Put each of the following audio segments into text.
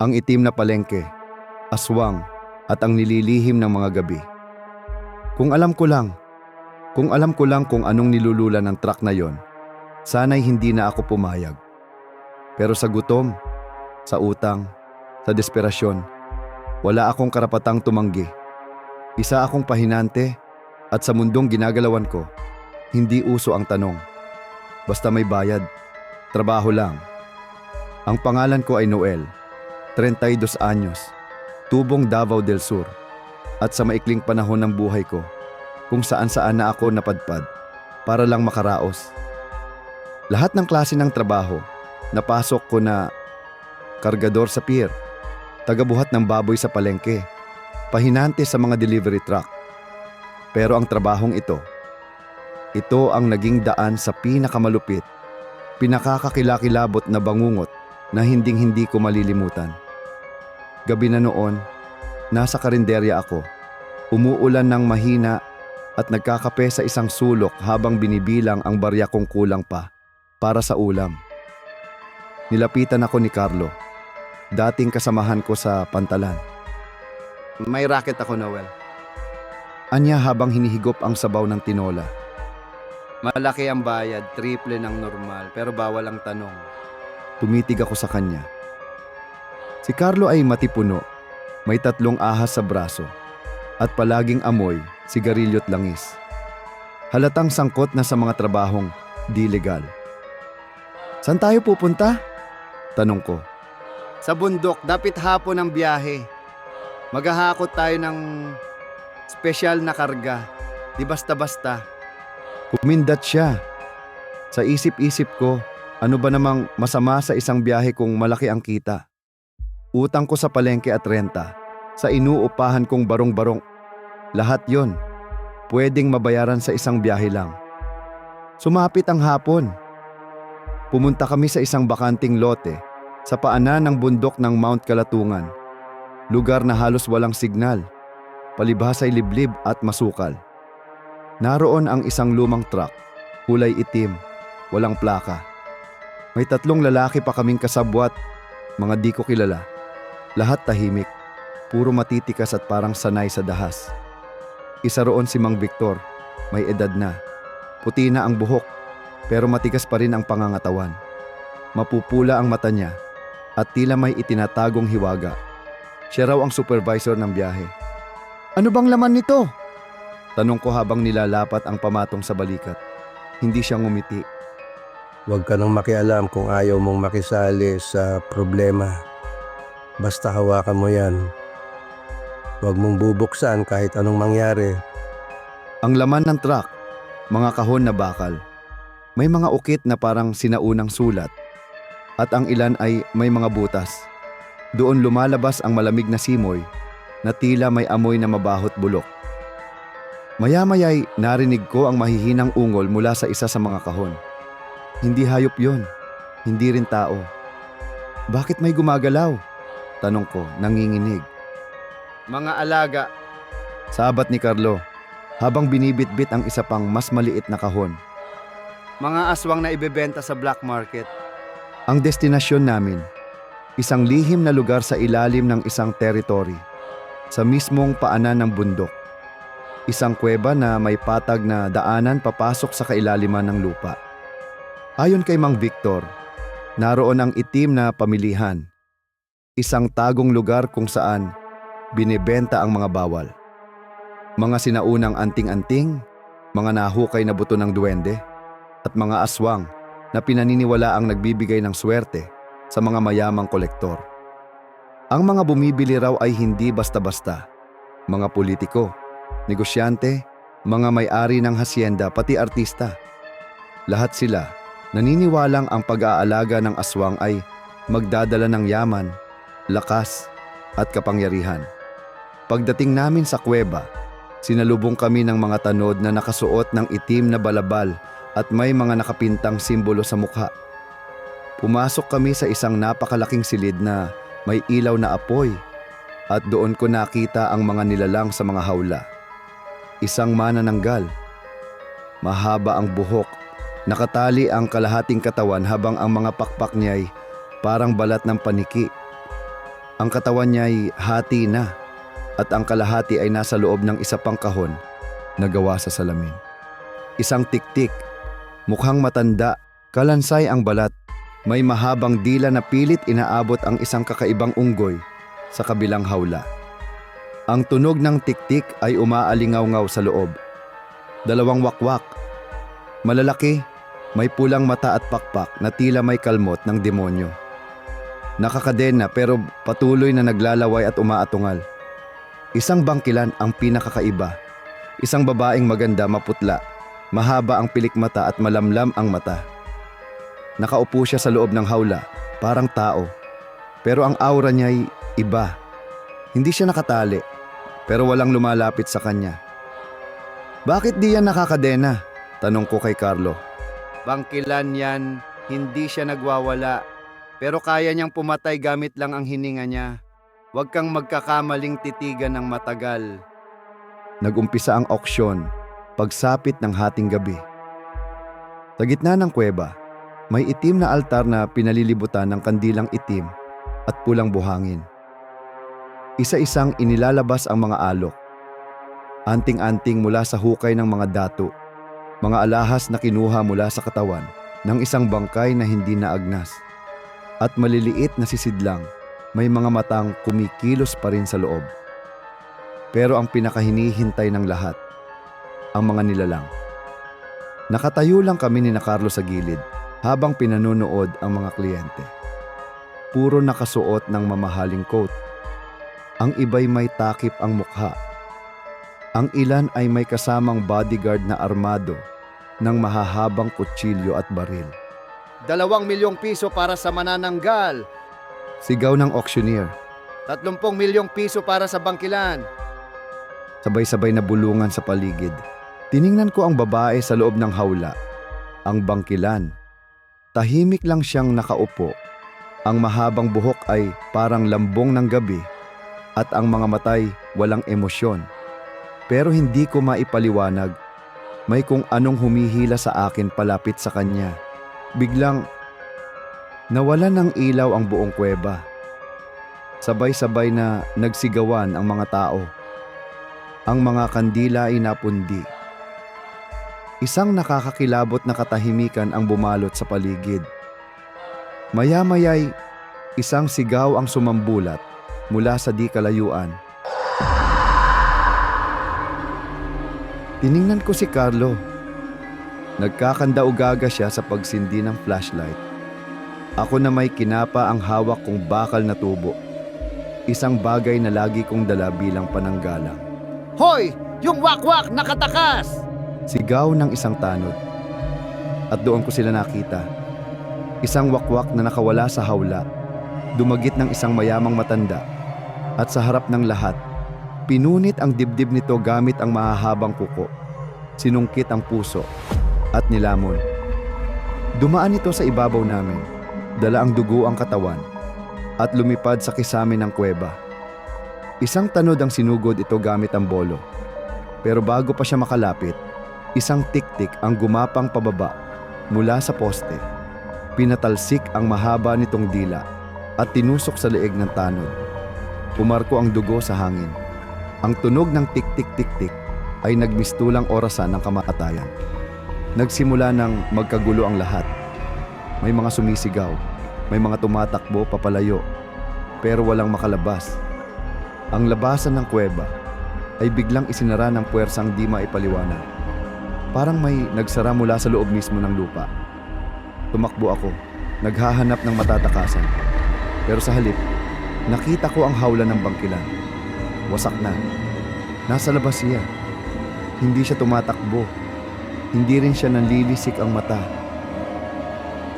Ang itim na palengke, aswang, at ang nililihim ng mga gabi. Kung alam ko lang, kung alam ko lang kung anong nilulula ng truck na yon, sana'y hindi na ako pumayag. Pero sa gutom, sa utang, sa desperasyon, wala akong karapatang tumanggi. Isa akong pahinante at sa mundong ginagalawan ko, hindi uso ang tanong. Basta may bayad, trabaho lang. Ang pangalan ko ay Noel, 32 anyos, tubong Davao del Sur. At sa maikling panahon ng buhay ko, kung saan saan na ako napadpad para lang makaraos. Lahat ng klase ng trabaho, napasok ko na kargador sa pier, tagabuhat ng baboy sa palengke, pahinante sa mga delivery truck. Pero ang trabahong ito, ito ang naging daan sa pinakamalupit, pinakakakilakilabot na bangungot na hinding-hindi ko malilimutan. Gabi na noon, nasa karinderya ako. Umuulan ng mahina at nagkakape sa isang sulok habang binibilang ang barya kong kulang pa para sa ulam. Nilapitan ako ni Carlo, dating kasamahan ko sa pantalan. May racket ako, Noel. Anya habang hinihigop ang sabaw ng tinola. Malaki ang bayad, triple ng normal, pero bawal ang tanong. Tumitig ako sa kanya. Si Carlo ay matipuno, may tatlong ahas sa braso, at palaging amoy, sigarilyo't langis. Halatang sangkot na sa mga trabahong di legal. Saan tayo pupunta? Tanong ko. Sa bundok, dapit hapon ang biyahe. Maghahakot tayo ng special na karga. Di basta-basta. Kumindat siya. Sa isip-isip ko, ano ba namang masama sa isang biyahe kung malaki ang kita? Utang ko sa palengke at renta, sa inuupahan kong barong-barong. Lahat yon, pwedeng mabayaran sa isang biyahe lang. Sumapit ang hapon. Pumunta kami sa isang bakanting lote sa paanan ng bundok ng Mount Kalatungan. Lugar na halos walang signal, palibhas ay liblib at masukal. Naroon ang isang lumang truck, kulay itim, walang plaka. May tatlong lalaki pa kaming kasabwat, mga di ko kilala. Lahat tahimik, puro matitikas at parang sanay sa dahas. Isa roon si Mang Victor, may edad na. Puti na ang buhok, pero matigas pa rin ang pangangatawan. Mapupula ang mata niya at tila may itinatagong hiwaga. Siya raw ang supervisor ng biyahe. Ano bang laman nito? Tanong ko habang nilalapat ang pamatong sa balikat. Hindi siya ngumiti. Huwag ka nang makialam kung ayaw mong makisali sa problema. Basta hawakan mo yan. Huwag mong bubuksan kahit anong mangyari. Ang laman ng truck, mga kahon na bakal. May mga ukit na parang sinaunang sulat. At ang ilan ay may mga butas. Doon lumalabas ang malamig na simoy na tila may amoy na mabahot bulok. Maya-maya'y narinig ko ang mahihinang ungol mula sa isa sa mga kahon. Hindi hayop yon, hindi rin tao. Bakit may gumagalaw? Tanong ko, nanginginig. Mga alaga. Sabat ni Carlo, habang binibitbit ang isa pang mas maliit na kahon. Mga aswang na ibebenta sa black market. Ang destinasyon namin, isang lihim na lugar sa ilalim ng isang teritory, sa mismong paanan ng bundok. Isang kuweba na may patag na daanan papasok sa kailaliman ng lupa. Ayon kay Mang Victor, naroon ang itim na pamilihan. Isang tagong lugar kung saan binebenta ang mga bawal. Mga sinaunang anting-anting, mga nahukay na buto ng duwende, at mga aswang na pinaniniwala ang nagbibigay ng swerte sa mga mayamang kolektor. Ang mga bumibili raw ay hindi basta-basta. Mga politiko, negosyante, mga may-ari ng hasyenda pati artista. Lahat sila naniniwalang ang pag-aalaga ng aswang ay magdadala ng yaman, lakas at kapangyarihan. Pagdating namin sa kuweba, sinalubong kami ng mga tanod na nakasuot ng itim na balabal at may mga nakapintang simbolo sa mukha. Pumasok kami sa isang napakalaking silid na may ilaw na apoy at doon ko nakita ang mga nilalang sa mga hawla. Isang manananggal. Mahaba ang buhok. Nakatali ang kalahating katawan habang ang mga pakpak niya ay parang balat ng paniki. Ang katawan niya ay hati na at ang kalahati ay nasa loob ng isa pang kahon na gawa sa salamin. Isang tiktik, mukhang matanda, kalansay ang balat, may mahabang dila na pilit inaabot ang isang kakaibang unggoy sa kabilang hawla. Ang tunog ng tiktik ay umaalingaw-ngaw sa loob. Dalawang wakwak. Malalaki, may pulang mata at pakpak na tila may kalmot ng demonyo. Nakakadena pero patuloy na naglalaway at umaatungal. Isang bangkilan ang pinakakaiba. Isang babaeng maganda maputla, mahaba ang pilik mata at malamlam ang mata. Nakaupo siya sa loob ng hawla, parang tao. Pero ang aura niya ay iba. Hindi siya nakatali, pero walang lumalapit sa kanya. Bakit di yan nakakadena? Tanong ko kay Carlo. Bangkilan yan, hindi siya nagwawala. Pero kaya niyang pumatay gamit lang ang hininga niya. Huwag kang magkakamaling titigan ng matagal. Nagumpisa ang auksyon, pagsapit ng hating gabi. Sa gitna ng kuweba, may itim na altar na pinalilibutan ng kandilang itim at pulang buhangin. Isa-isang inilalabas ang mga alok. Anting-anting mula sa hukay ng mga dato, mga alahas na kinuha mula sa katawan ng isang bangkay na hindi naagnas. At maliliit na sisidlang, may mga matang kumikilos pa rin sa loob. Pero ang pinakahinihintay ng lahat, ang mga nilalang. Nakatayo lang kami ni na Carlos sa gilid habang pinanonood ang mga kliyente. Puro nakasuot ng mamahaling coat. Ang iba'y may takip ang mukha. Ang ilan ay may kasamang bodyguard na armado ng mahahabang kutsilyo at baril. Dalawang milyong piso para sa manananggal. Sigaw ng auctioneer. Tatlumpong milyong piso para sa bangkilan. Sabay-sabay na bulungan sa paligid. Tiningnan ko ang babae sa loob ng hawla. Ang bangkilan. Tahimik lang siyang nakaupo. Ang mahabang buhok ay parang lambong ng gabi at ang mga matay walang emosyon. Pero hindi ko maipaliwanag. May kung anong humihila sa akin palapit sa kanya. Biglang nawalan ng ilaw ang buong kuweba. Sabay-sabay na nagsigawan ang mga tao. Ang mga kandila ay napundi. Isang nakakakilabot na katahimikan ang bumalot sa paligid. Maya-maya'y isang sigaw ang sumambulat mula sa di kalayuan. Tiningnan ko si Carlo. Nagkakanda-ugaga siya sa pagsindi ng flashlight. Ako na may kinapa ang hawak kong bakal na tubo. Isang bagay na lagi kong dala bilang pananggalang. Hoy! Yung wakwak nakatakas! Sigaw ng isang tanod. At doon ko sila nakita. Isang wakwak na nakawala sa hawla. Dumagit ng isang mayamang matanda. At sa harap ng lahat, pinunit ang dibdib nito gamit ang mahahabang kuko. Sinungkit ang puso at nilamon. Dumaan ito sa ibabaw namin. Dala ang dugo ang katawan at lumipad sa kisame ng kuweba. Isang tanod ang sinugod ito gamit ang bolo. Pero bago pa siya makalapit, isang tiktik ang gumapang pababa mula sa poste. Pinatalsik ang mahaba nitong dila at tinusok sa leeg ng tanod. Pumarko ang dugo sa hangin. Ang tunog ng tik-tik-tik-tik ay nagmistulang orasan ng kamatayan. Nagsimula ng magkagulo ang lahat. May mga sumisigaw, may mga tumatakbo papalayo, pero walang makalabas. Ang labasan ng kuweba ay biglang isinara ng puwersang di maipaliwanag. Parang may nagsara mula sa loob mismo ng lupa. Tumakbo ako, naghahanap ng matatakasan. Pero sa halip, nakita ko ang hawla ng bangkilan. Wasak na. Nasa labas siya. Hindi siya tumatakbo. Hindi rin siya nanlilisik ang mata.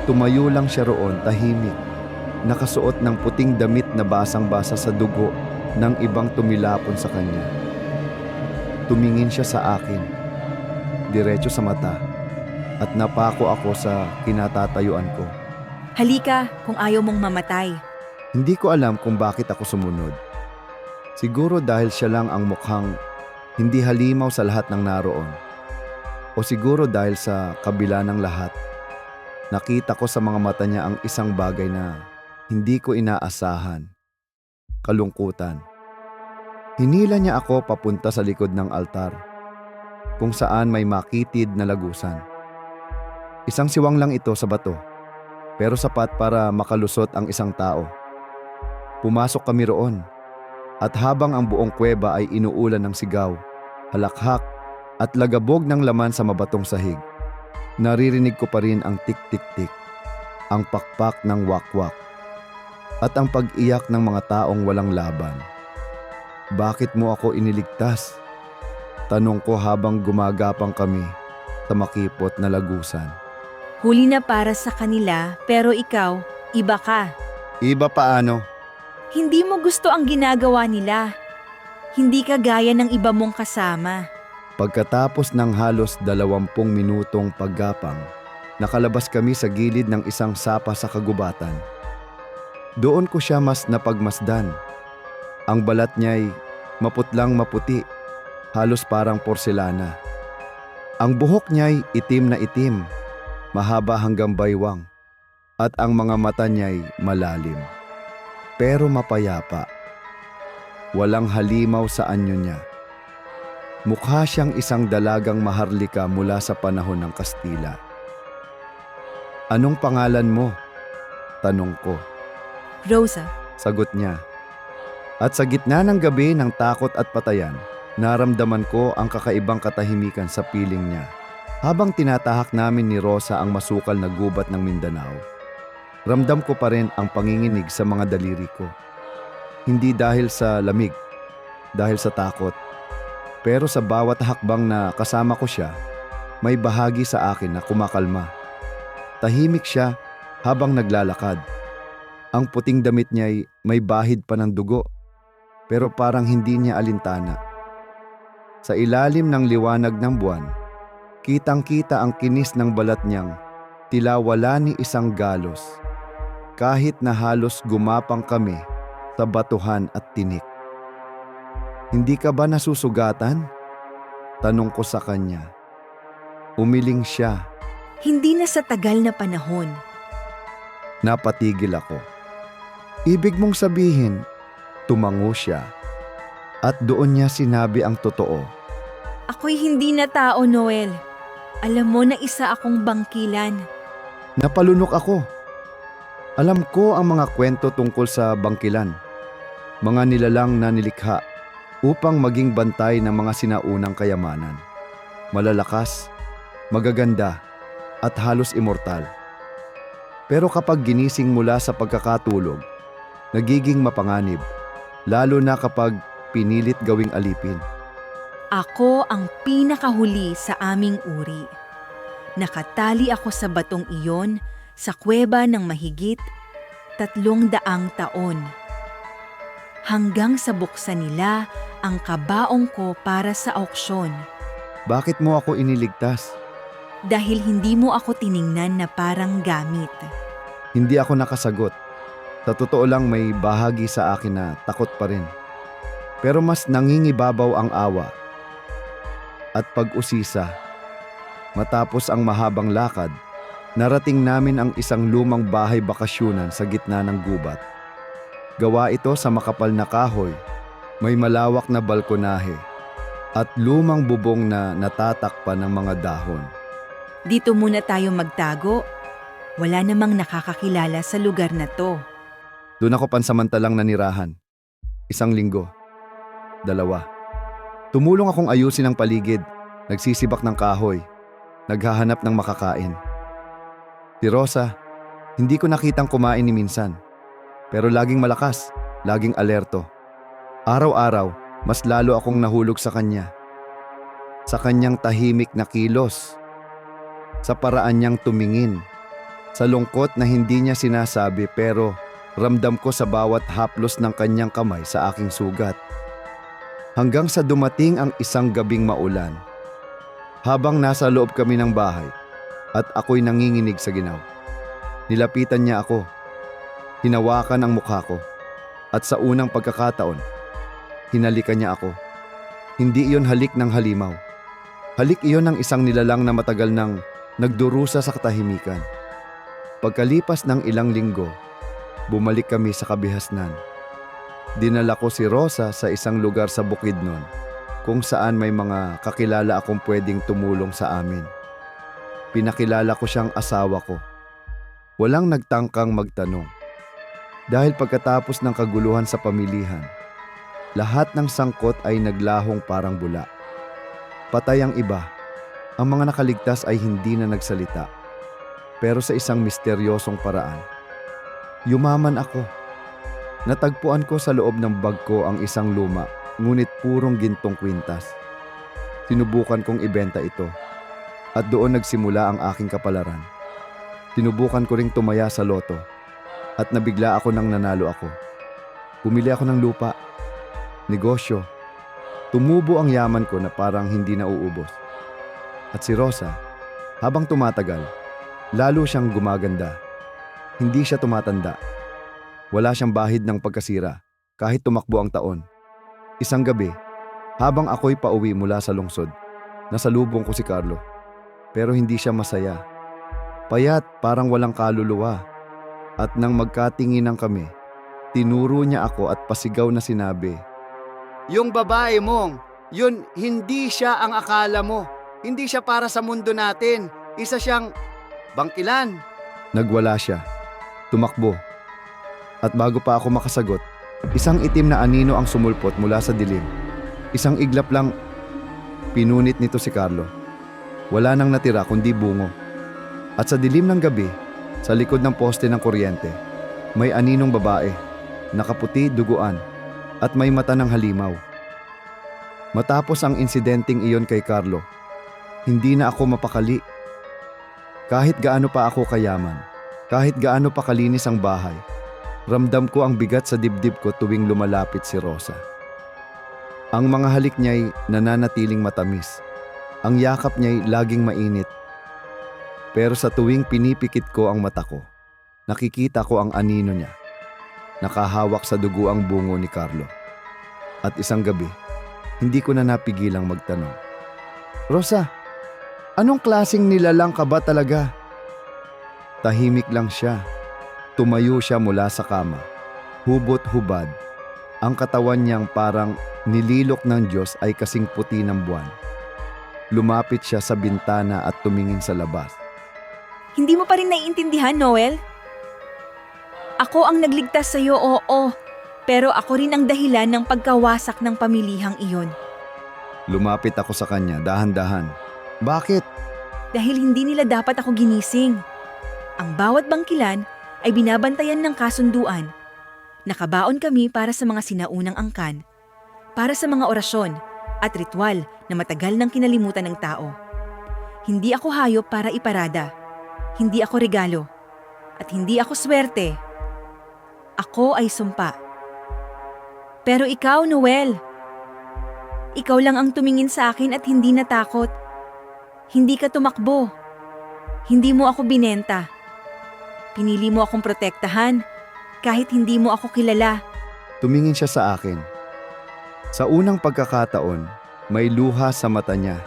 Tumayo lang siya roon, tahimik. Nakasuot ng puting damit na basang-basa sa dugo ng ibang tumilapon sa kanya. Tumingin siya sa akin, diretso sa mata, at napako ako sa kinatatayuan ko. Halika kung ayaw mong mamatay. Hindi ko alam kung bakit ako sumunod. Siguro dahil siya lang ang mukhang hindi halimaw sa lahat ng naroon. O siguro dahil sa kabila ng lahat, nakita ko sa mga mata niya ang isang bagay na hindi ko inaasahan. kalungkutan. Hinila niya ako papunta sa likod ng altar, kung saan may makitid na lagusan. Isang siwang lang ito sa bato, pero sapat para makalusot ang isang tao. Pumasok kami roon, at habang ang buong kuweba ay inuulan ng sigaw, halakhak, at lagabog ng laman sa mabatong sahig, naririnig ko pa rin ang tik-tik-tik, ang pakpak ng wakwak, at ang pag-iyak ng mga taong walang laban. Bakit mo ako iniligtas? Tanong ko habang gumagapang kami sa makipot na lagusan. Huli na para sa kanila, pero ikaw, iba ka. Iba paano? Hindi mo gusto ang ginagawa nila. Hindi ka gaya ng iba mong kasama. Pagkatapos ng halos dalawampung minutong paggapang, nakalabas kami sa gilid ng isang sapa sa kagubatan. Doon ko siya mas napagmasdan. Ang balat niya'y maputlang maputi, halos parang porselana. Ang buhok niya'y itim na itim, mahaba hanggang baywang, at ang mga mata niya'y malalim. Pero mapayapa. Walang halimaw sa anyo niya. Mukha siyang isang dalagang maharlika mula sa panahon ng Kastila. Anong pangalan mo? Tanong ko. Rosa, Sagot niya. At sa gitna ng gabi ng takot at patayan, naramdaman ko ang kakaibang katahimikan sa piling niya. Habang tinatahak namin ni Rosa ang masukal na gubat ng Mindanao, ramdam ko pa rin ang panginginig sa mga daliri ko. Hindi dahil sa lamig, dahil sa takot. Pero sa bawat hakbang na kasama ko siya, may bahagi sa akin na kumakalma. Tahimik siya habang naglalakad. Ang puting damit niya'y may bahid pa ng dugo, pero parang hindi niya alintana. Sa ilalim ng liwanag ng buwan, kitang-kita ang kinis ng balat niyang tila wala ni isang galos, kahit na halos gumapang kami sa batuhan at tinik. Hindi ka ba nasusugatan? Tanong ko sa kanya. Umiling siya, hindi na sa tagal na panahon. napatigil ako. Ibig mong sabihin, tumango siya. At doon niya sinabi ang totoo. Ako'y hindi na tao, Noel. Alam mo na isa akong bangkilan. Napalunok ako. Alam ko ang mga kwento tungkol sa bangkilan. Mga nilalang na nilikha upang maging bantay ng mga sinaunang kayamanan. Malalakas, magaganda, at halos immortal. Pero kapag ginising mula sa pagkakatulog, nagiging mapanganib, lalo na kapag pinilit gawing alipin. Ako ang pinakahuli sa aming uri. Nakatali ako sa batong iyon sa kuweba ng mahigit tatlong daang taon. Hanggang sa buksan nila ang kabaong ko para sa auksyon Bakit mo ako iniligtas? dahil hindi mo ako tiningnan na parang gamit. Hindi ako nakasagot. Sa totoo lang may bahagi sa akin na takot pa rin. Pero mas nangingibabaw ang awa at pag-usisa. Matapos ang mahabang lakad, narating namin ang isang lumang bahay bakasyonan sa gitna ng gubat. Gawa ito sa makapal na kahoy, may malawak na balkonahe, at lumang bubong na natatakpan ng mga dahon. Dito muna tayo magtago. Wala namang nakakakilala sa lugar na to. Doon ako pansamantalang nanirahan. Isang linggo. Dalawa. Tumulong akong ayusin ang paligid. Nagsisibak ng kahoy. Naghahanap ng makakain. Si Rosa, hindi ko nakitang kumain ni minsan. Pero laging malakas, laging alerto. Araw-araw, mas lalo akong nahulog sa kanya. Sa kanyang tahimik na kilos. Sa paraan niyang tumingin. Sa lungkot na hindi niya sinasabi pero Ramdam ko sa bawat haplos ng kanyang kamay sa aking sugat. Hanggang sa dumating ang isang gabing maulan. Habang nasa loob kami ng bahay at ako'y nanginginig sa ginaw. Nilapitan niya ako. Hinawakan ang mukha ko. At sa unang pagkakataon, hinalikan niya ako. Hindi iyon halik ng halimaw. Halik iyon ng isang nilalang na matagal nang nagdurusa sa katahimikan. Pagkalipas ng ilang linggo, bumalik kami sa kabihasnan. Dinala ko si Rosa sa isang lugar sa Bukidnon kung saan may mga kakilala akong pwedeng tumulong sa amin. Pinakilala ko siyang asawa ko. Walang nagtangkang magtanong. Dahil pagkatapos ng kaguluhan sa pamilihan, lahat ng sangkot ay naglahong parang bula. Patay ang iba. Ang mga nakaligtas ay hindi na nagsalita. Pero sa isang misteryosong paraan, yumaman ako. Natagpuan ko sa loob ng bag ko ang isang luma, ngunit purong gintong kwintas. Sinubukan kong ibenta ito at doon nagsimula ang aking kapalaran. Tinubukan ko ring tumaya sa loto at nabigla ako nang nanalo ako. Bumili ako ng lupa, negosyo. Tumubo ang yaman ko na parang hindi na uubos. At si Rosa, habang tumatagal, lalo siyang gumaganda. Hindi siya tumatanda. Wala siyang bahid ng pagkasira kahit tumakbo ang taon. Isang gabi, habang ako'y pauwi mula sa lungsod, nasalubong ko si Carlo. Pero hindi siya masaya. Payat parang walang kaluluwa. At nang magkatinginan kami, tinuro niya ako at pasigaw na sinabi, Yung babae mong, yun hindi siya ang akala mo. Hindi siya para sa mundo natin. Isa siyang bangkilan. Nagwala siya. Tumakbo. At bago pa ako makasagot, isang itim na anino ang sumulpot mula sa dilim. Isang iglap lang, pinunit nito si Carlo. Wala nang natira kundi bungo. At sa dilim ng gabi, sa likod ng poste ng kuryente, may aninong babae, nakaputi duguan, at may mata ng halimaw. Matapos ang insidenteng iyon kay Carlo, hindi na ako mapakali kahit gaano pa ako kayaman, kahit gaano pa kalinis ang bahay, ramdam ko ang bigat sa dibdib ko tuwing lumalapit si Rosa. Ang mga halik niya'y nananatiling matamis. Ang yakap niya'y laging mainit. Pero sa tuwing pinipikit ko ang mata ko, nakikita ko ang anino niya. Nakahawak sa dugo ang bungo ni Carlo. At isang gabi, hindi ko na napigilang magtanong. Rosa, Anong klasing nilalang ka ba talaga? Tahimik lang siya. Tumayo siya mula sa kama. Hubot-hubad. Ang katawan niyang parang nililok ng Diyos ay kasing puti ng buwan. Lumapit siya sa bintana at tumingin sa labas. Hindi mo pa rin naiintindihan, Noel? Ako ang nagligtas sa iyo, oo. Pero ako rin ang dahilan ng pagkawasak ng pamilihang iyon. Lumapit ako sa kanya dahan-dahan. Bakit? Dahil hindi nila dapat ako ginising. Ang bawat bangkilan ay binabantayan ng kasunduan. Nakabaon kami para sa mga sinaunang angkan, para sa mga orasyon at ritual na matagal nang kinalimutan ng tao. Hindi ako hayop para iparada. Hindi ako regalo. At hindi ako swerte. Ako ay sumpa. Pero ikaw, Noel, ikaw lang ang tumingin sa akin at hindi natakot. Hindi ka tumakbo. Hindi mo ako binenta. Pinili mo akong protektahan kahit hindi mo ako kilala. Tumingin siya sa akin. Sa unang pagkakataon, may luha sa mata niya.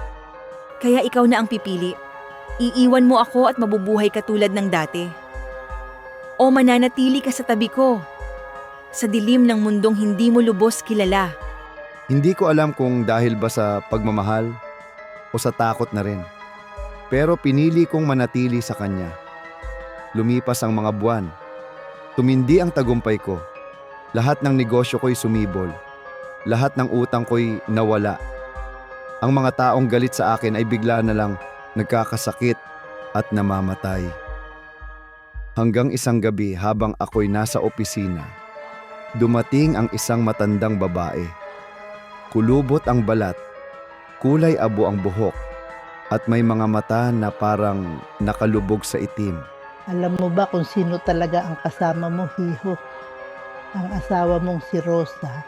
Kaya ikaw na ang pipili. Iiwan mo ako at mabubuhay ka tulad ng dati. O mananatili ka sa tabi ko. Sa dilim ng mundong hindi mo lubos kilala. Hindi ko alam kung dahil ba sa pagmamahal o sa takot na rin. Pero pinili kong manatili sa kanya. Lumipas ang mga buwan. Tumindi ang tagumpay ko. Lahat ng negosyo ko'y sumibol. Lahat ng utang ko'y nawala. Ang mga taong galit sa akin ay bigla na lang nagkakasakit at namamatay. Hanggang isang gabi habang ako'y nasa opisina, dumating ang isang matandang babae. Kulubot ang balat, kulay abo ang buhok, at may mga mata na parang nakalubog sa itim. Alam mo ba kung sino talaga ang kasama mo, Hiho? Ang asawa mong si Rosa.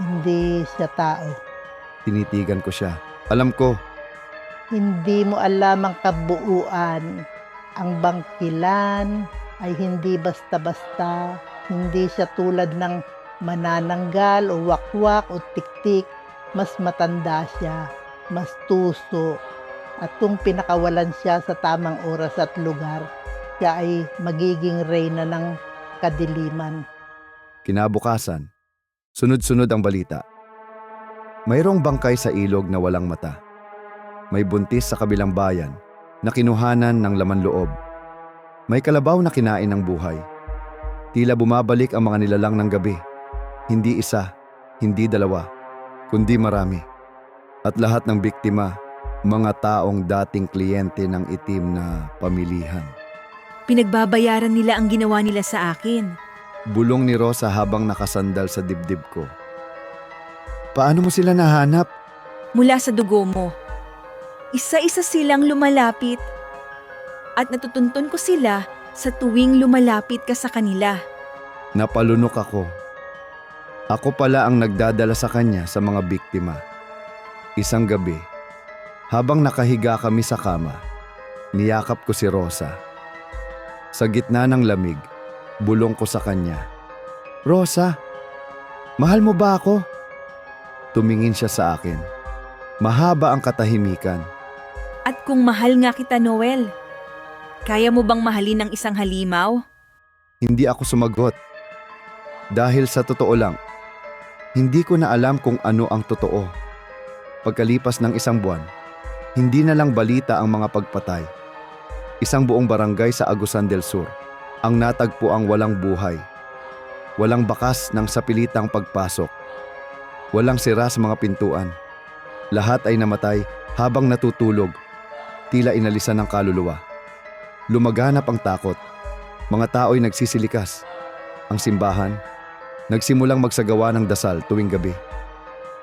Hindi siya tao. Tinitigan ko siya. Alam ko, Hindi mo alam ang kabuuan. Ang bangkilan ay hindi basta-basta. Hindi siya tulad ng manananggal o wakwak o tiktik. Mas matanda siya. Mas tuso. At kung pinakawalan siya sa tamang oras at lugar, siya ay magiging reyna ng kadiliman. kinabukasan, Sunod-sunod ang balita. Mayroong bangkay sa ilog na walang mata. May buntis sa kabilang bayan na kinuhanan ng laman loob. May kalabaw na kinain ng buhay. Tila bumabalik ang mga nilalang ng gabi. Hindi isa, hindi dalawa, kundi marami. At lahat ng biktima, mga taong dating kliyente ng itim na pamilihan. Pinagbabayaran nila ang ginawa nila sa akin. Bulong ni Rosa habang nakasandal sa dibdib ko. Paano mo sila nahanap? Mula sa dugo mo. Isa-isa silang lumalapit. At natutuntun ko sila sa tuwing lumalapit ka sa kanila. Napalunok ako. Ako pala ang nagdadala sa kanya sa mga biktima. Isang gabi, habang nakahiga kami sa kama, niyakap ko si Rosa. Sa gitna ng lamig, bulong ko sa kanya. Rosa, mahal mo ba ako? Tumingin siya sa akin. Mahaba ang katahimikan. At kung mahal nga kita, Noel, kaya mo bang mahalin ng isang halimaw? Hindi ako sumagot. Dahil sa totoo lang, hindi ko na alam kung ano ang totoo. Pagkalipas ng isang buwan, hindi na lang balita ang mga pagpatay. Isang buong barangay sa Agusan del Sur ang natagpo ang walang buhay. Walang bakas ng sapilitang pagpasok. Walang sira sa mga pintuan. Lahat ay namatay habang natutulog. Tila inalisan ng kaluluwa. Lumaganap ang takot. Mga tao'y nagsisilikas. Ang simbahan, nagsimulang magsagawa ng dasal tuwing gabi.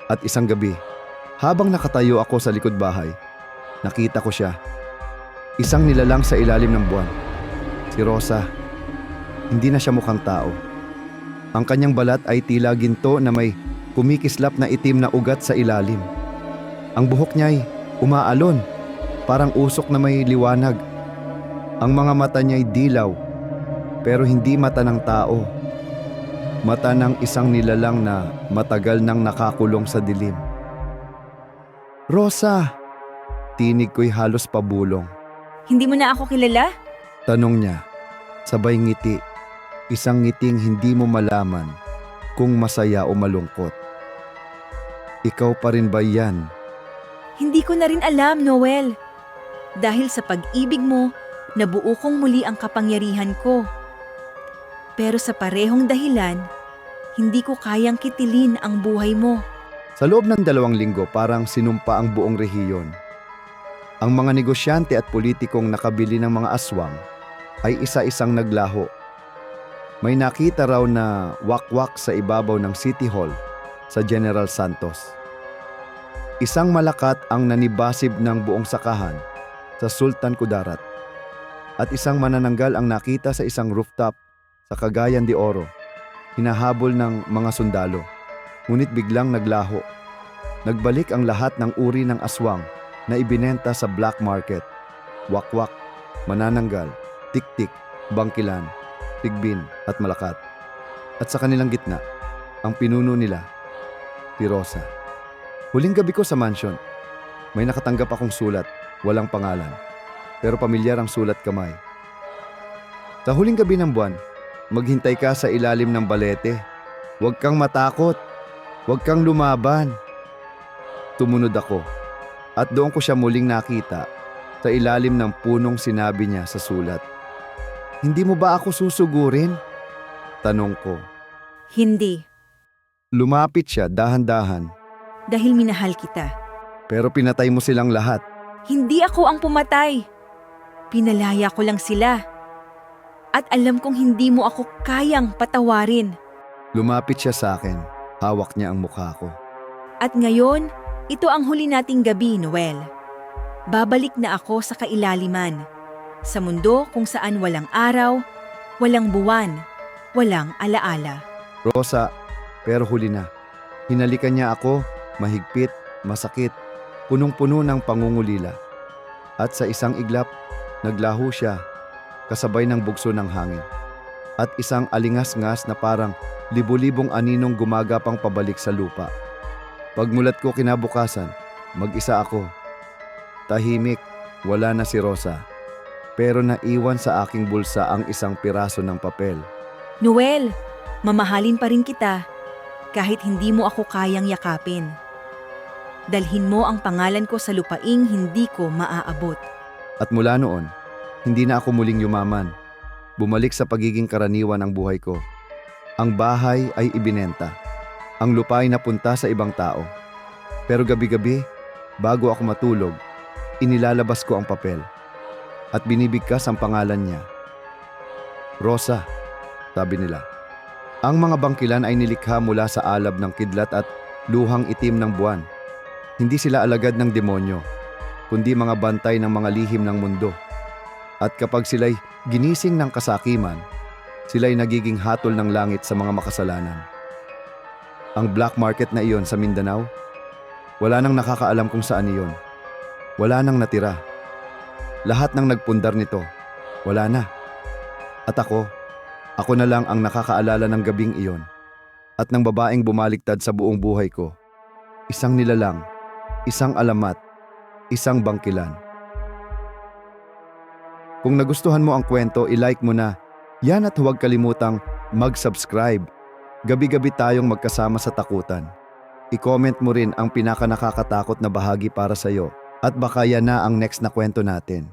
At isang gabi, habang nakatayo ako sa likod bahay, nakita ko siya. Isang nilalang sa ilalim ng buwan. Si Rosa. Hindi na siya mukhang tao. Ang kanyang balat ay tila ginto na may kumikislap na itim na ugat sa ilalim. Ang buhok niya ay umaalon, parang usok na may liwanag. Ang mga mata niya ay dilaw, pero hindi mata ng tao. Mata ng isang nilalang na matagal nang nakakulong sa dilim. Rosa! Tinig ko'y halos pabulong. Hindi mo na ako kilala? Tanong niya, sabay ngiti. Isang ngiting hindi mo malaman kung masaya o malungkot. Ikaw pa rin ba yan? Hindi ko na rin alam, Noel. Dahil sa pag-ibig mo, nabuo kong muli ang kapangyarihan ko. Pero sa parehong dahilan, hindi ko kayang kitilin ang buhay mo. Sa loob ng dalawang linggo parang sinumpa ang buong rehiyon. Ang mga negosyante at politikong nakabili ng mga aswang ay isa-isang naglaho. May nakita raw na wakwak sa ibabaw ng City Hall sa General Santos. Isang malakat ang nanibasib ng buong sakahan sa Sultan Kudarat at isang manananggal ang nakita sa isang rooftop sa Cagayan de Oro, hinahabol ng mga sundalo. Ngunit biglang naglaho. Nagbalik ang lahat ng uri ng aswang na ibinenta sa black market. Wakwak, manananggal, tiktik, bangkilan, tigbin at malakat. At sa kanilang gitna, ang pinuno nila, si Rosa. Huling gabi ko sa mansion, may nakatanggap akong sulat, walang pangalan. Pero pamilyar ang sulat kamay. Sa huling gabi ng buwan, maghintay ka sa ilalim ng balete. Huwag kang matakot. Huwag kang lumaban. Tumunod ako at doon ko siya muling nakita sa ilalim ng punong sinabi niya sa sulat. Hindi mo ba ako susugurin? Tanong ko. Hindi, Lumapit siya dahan-dahan dahil minahal kita. pero pinatay mo silang lahat. Hindi ako ang pumatay. Pinalaya ko lang sila. At alam kong hindi mo ako kayang patawarin. Lumapit siya sa akin. Hawak niya ang mukha ko. At ngayon, ito ang huli nating gabi, Noel. Babalik na ako sa kailaliman. Sa mundo kung saan walang araw, walang buwan, walang alaala. Rosa, pero huli na. Hinalikan niya ako, mahigpit, masakit, punong-puno ng pangungulila. At sa isang iglap, naglaho siya, kasabay ng bugso ng hangin. At isang alingas-ngas na parang libu-libong aninong gumagapang pabalik sa lupa. Pagmulat ko kinabukasan, mag-isa ako. Tahimik, wala na si Rosa. Pero naiwan sa aking bulsa ang isang piraso ng papel. Noel, mamahalin pa rin kita. kahit hindi mo ako kayang yakapin. Dalhin mo ang pangalan ko sa lupaing hindi ko maaabot. At mula noon, hindi na ako muling yumaman. Bumalik sa pagiging karaniwan ang buhay ko. Ang bahay ay ibinenta. Ang lupa ay napunta sa ibang tao. Pero gabi-gabi, bago ako matulog, inilalabas ko ang papel. At binibigkas ang pangalan niya. Rosa, sabi nila. Ang mga bangkilan ay nilikha mula sa alab ng kidlat at luhang itim ng buwan. Hindi sila alagad ng demonyo, kundi mga bantay ng mga lihim ng mundo. At kapag sila'y ginising ng kasakiman, sila'y nagiging hatol ng langit sa mga makasalanan. Ang black market na iyon sa Mindanao, wala nang nakakaalam kung saan iyon. Wala nang natira. Lahat ng nagpundar nito, wala na. At ako, ako na lang ang nakakaalala ng gabing iyon at ng babaeng bumaligtad sa buong buhay ko. Isang nilalang, isang alamat, isang bangkilan. Kung nagustuhan mo ang kwento, ilike mo na. Yan at huwag kalimutang mag-subscribe. Gabi-gabi tayong magkasama sa takutan. I-comment mo rin ang pinaka nakakatakot na bahagi para sa'yo at baka yan na ang next na kwento natin.